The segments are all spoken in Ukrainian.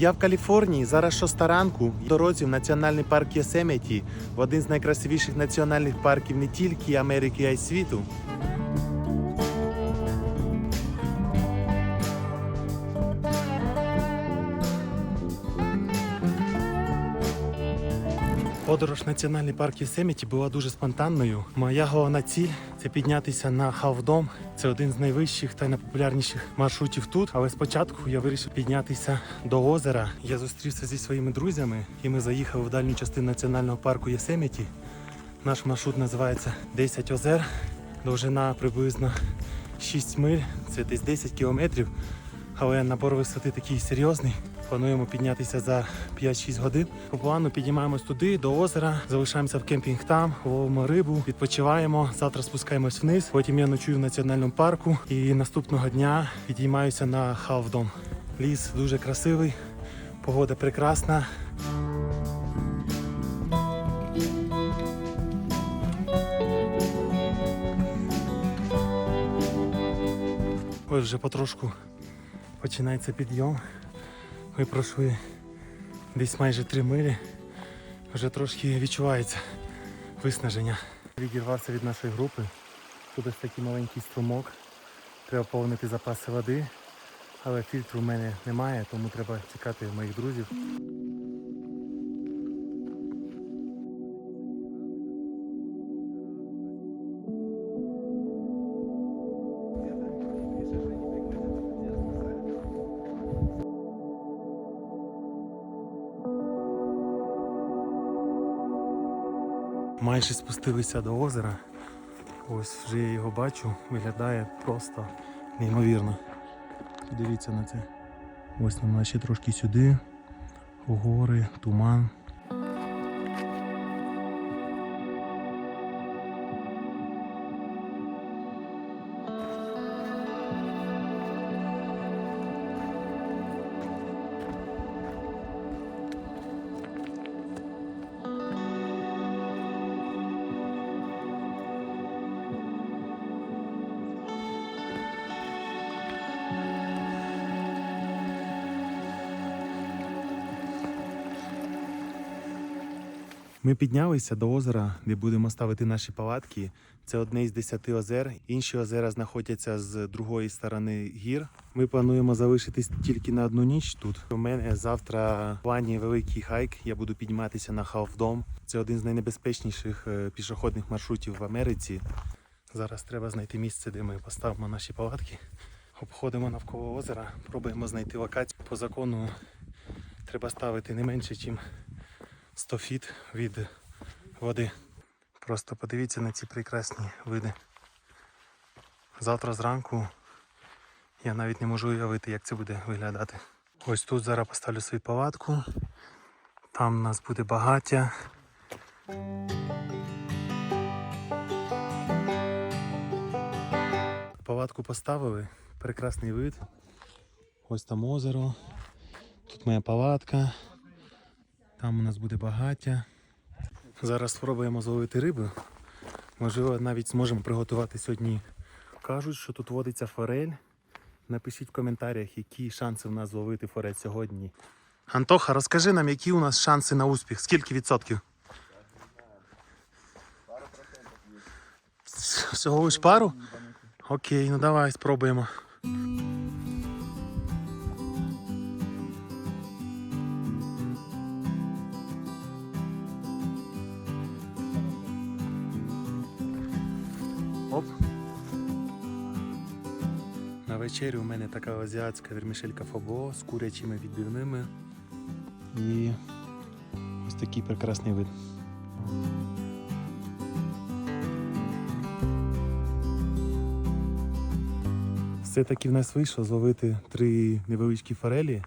Я в Каліфорнії, зараз шоста ранку. В дорозі в національний парк Йосеміті, в один з найкрасивіших національних парків не тільки Америки, а й світу. Подорож в національний парк Йосеміті була дуже спонтанною. Моя головна ціль це піднятися на Халвдом. Це один з найвищих та найпопулярніших маршрутів тут. Але спочатку я вирішив піднятися до озера. Я зустрівся зі своїми друзями, і ми заїхали в дальню частину національного парку Йосеміті. Наш маршрут називається 10 озер. Довжина приблизно 6 миль, це десь 10 кілометрів. Але набор висоти такий серйозний. Плануємо піднятися за 5-6 годин. По плану підіймаємось туди, до озера, залишаємося в кемпінг там, ловимо рибу, відпочиваємо. Завтра спускаємось вниз. Потім я ночую в національному парку і наступного дня підіймаюся на Халвдом. Ліс дуже красивий, погода прекрасна. Ось вже потрошку починається підйом. Ми пройшли десь майже три милі. Вже трошки відчувається виснаження. Відірвався від нашої групи. Тут ось такий маленький струмок. Треба повнити запаси води. Але фільтру в мене немає, тому треба чекати моїх друзів. Майже спустилися до озера. Ось вже я його бачу. Виглядає просто неймовірно. Дивіться на це. Ось нам ще трошки сюди. Гори, туман. Ми піднялися до озера, де будемо ставити наші палатки. Це одне із десяти озер. Інші озера знаходяться з другої сторони гір. Ми плануємо залишитись тільки на одну ніч тут. У мене завтра в плані великий хайк. Я буду підніматися на Халфдом. Це один з найнебезпечніших е, пішохідних маршрутів в Америці. Зараз треба знайти місце, де ми поставимо наші палатки. Обходимо навколо озера, пробуємо знайти локацію. По закону треба ставити не менше, ніж 100 фіт від води. Просто подивіться на ці прекрасні види. Завтра зранку я навіть не можу уявити, як це буде виглядати. Ось тут зараз поставлю свою палатку. Там нас буде багаття. Палатку поставили, прекрасний вид. Ось там озеро. Тут моя палатка. Там у нас буде багаття. Зараз спробуємо зловити рибу. Можливо, навіть зможемо приготувати сьогодні. Кажуть, що тут водиться форель. Напишіть в коментарях, які шанси в нас зловити форель сьогодні. Антоха, розкажи нам, які у нас шанси на успіх. Скільки відсотків? Всього лиш пару? Окей, ну давай спробуємо. Оп. На вечері у мене така азіатська вермішелька фобо з курячими відбивними. І ось такий прекрасний вид. Все-таки в нас вийшло зловити три невеличкі форелі,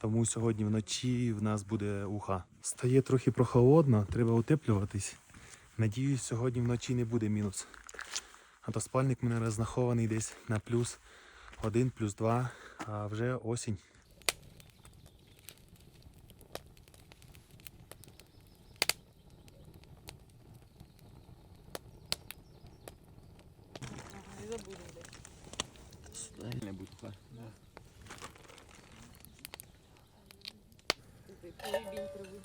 тому сьогодні вночі в нас буде уха. Стає трохи прохолодно, треба утеплюватись. Надіюсь, сьогодні вночі не буде мінус. А то спальник мене розрахований десь на плюс один, плюс два, а вже осінь. Не будь бінь кривий.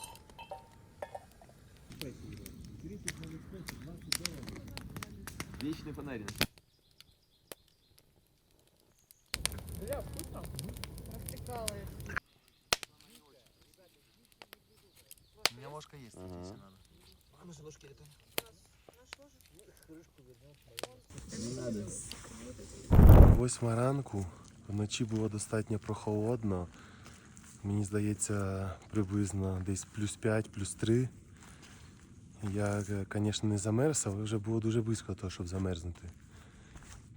Вічний фонарь. Розтикали. У меня ложка есть, Ага. если надо. Восьма ранку. Вночі було достатньо прохолодно. Мені здається, приблизно десь плюс 5, плюс 3. Я, звісно, не замерз, але вже було дуже близько того, щоб замерзнути.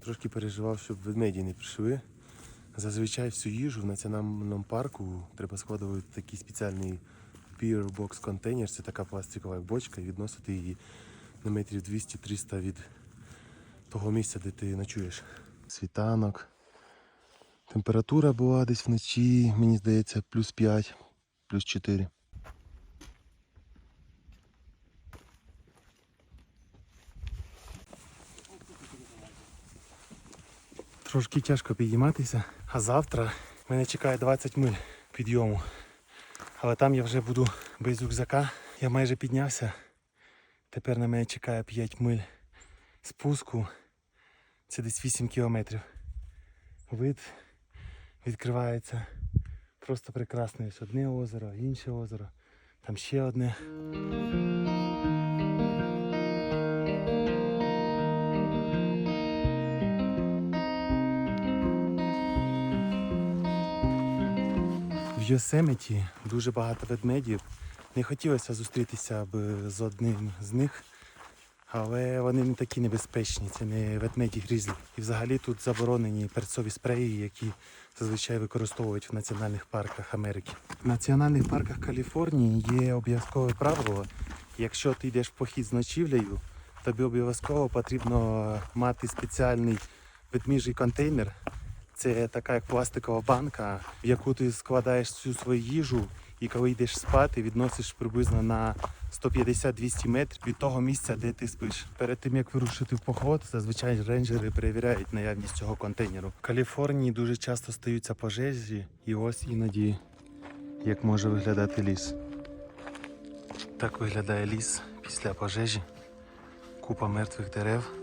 Трошки переживав, щоб ведмеді не прийшли. Зазвичай всю їжу в національному парку треба складувати такий спеціальний beer box контейнер. Це така пластикова бочка і відносити її на метрів 200-300 від того місця, де ти ночуєш. Світанок. Температура була десь вночі, мені здається, плюс 5, плюс 4. Трошки тяжко підійматися, а завтра мене чекає 20 миль підйому. Але там я вже буду без рюкзака. Я майже піднявся. Тепер на мене чекає 5 миль спуску. Це десь 8 кілометрів. Вид відкривається просто прекрасне. Ось одне озеро, інше озеро, там ще одне. В Йосеміті дуже багато ведмедів. Не хотілося зустрітися б з одним з них, але вони не такі небезпечні, це не ведмеді грізлі. І взагалі тут заборонені перцові спреї, які зазвичай використовують в національних парках Америки. В національних парках Каліфорнії є обов'язкове правило. Якщо ти йдеш в похід з ночівлею, тобі обов'язково потрібно мати спеціальний ведміжий контейнер. Це така як пластикова банка, в яку ти складаєш всю свою їжу, і коли йдеш спати, відносиш приблизно на 150-200 метрів від того місця, де ти спиш. Перед тим як вирушити в поход, зазвичай рейнджери перевіряють наявність цього контейнеру. В Каліфорнії дуже часто стаються пожежі, і ось іноді як може виглядати ліс. Так виглядає ліс після пожежі. Купа мертвих дерев.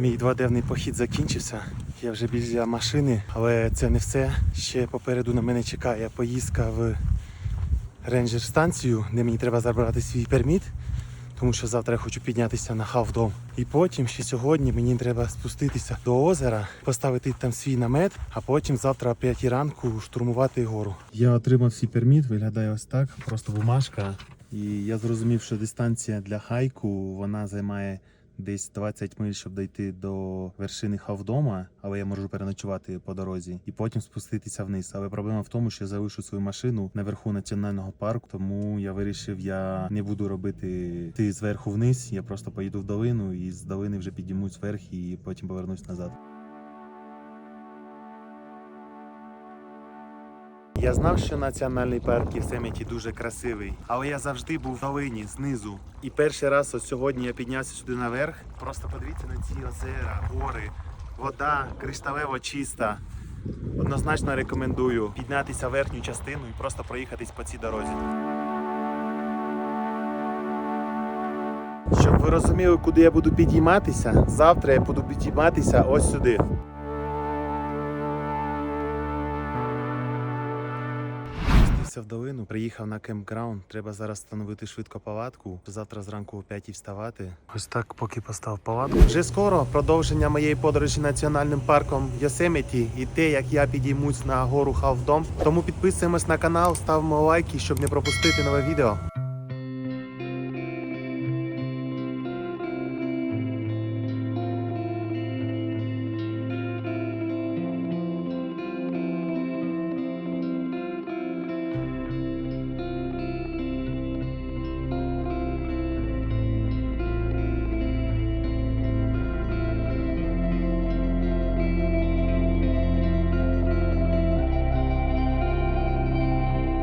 Мій дводенний похід закінчився. Я вже біля машини, але це не все. Ще попереду на мене чекає поїздка в рейнджер станцію, де мені треба забрати свій перміт, тому що завтра я хочу піднятися на хавдом. І потім ще сьогодні мені треба спуститися до озера, поставити там свій намет, а потім завтра о 5 ранку штурмувати гору. Я отримав свій перміт, виглядає ось так, просто бумажка. І я зрозумів, що дистанція для хайку вона займає десь 20 миль, щоб дійти до вершини хавдома, але я можу переночувати по дорозі і потім спуститися вниз. Але проблема в тому, що я залишу свою машину наверху національного парку, тому я вирішив, я не буду робити ти зверху вниз. Я просто поїду в долину і з долини вже підіймусь вверх і потім повернусь назад. Я знав, що національний парк Єсеміті дуже красивий, але я завжди був в долині знизу. І перший раз ось сьогодні я піднявся сюди наверх. Просто подивіться на ці озера, гори, вода кришталево чиста. Однозначно рекомендую піднятися в верхню частину і просто проїхатись по цій дорозі. Щоб ви розуміли, куди я буду підійматися, завтра я буду підійматися ось сюди. Спустився в долину, приїхав на кемпграунд. Треба зараз встановити швидко палатку. Завтра зранку о 5 вставати. Ось так, поки постав палатку. Вже скоро продовження моєї подорожі національним парком Йосеміті і те, як я підіймусь на гору Халфдом. Тому підписуємось на канал, ставимо лайки, щоб не пропустити нове відео.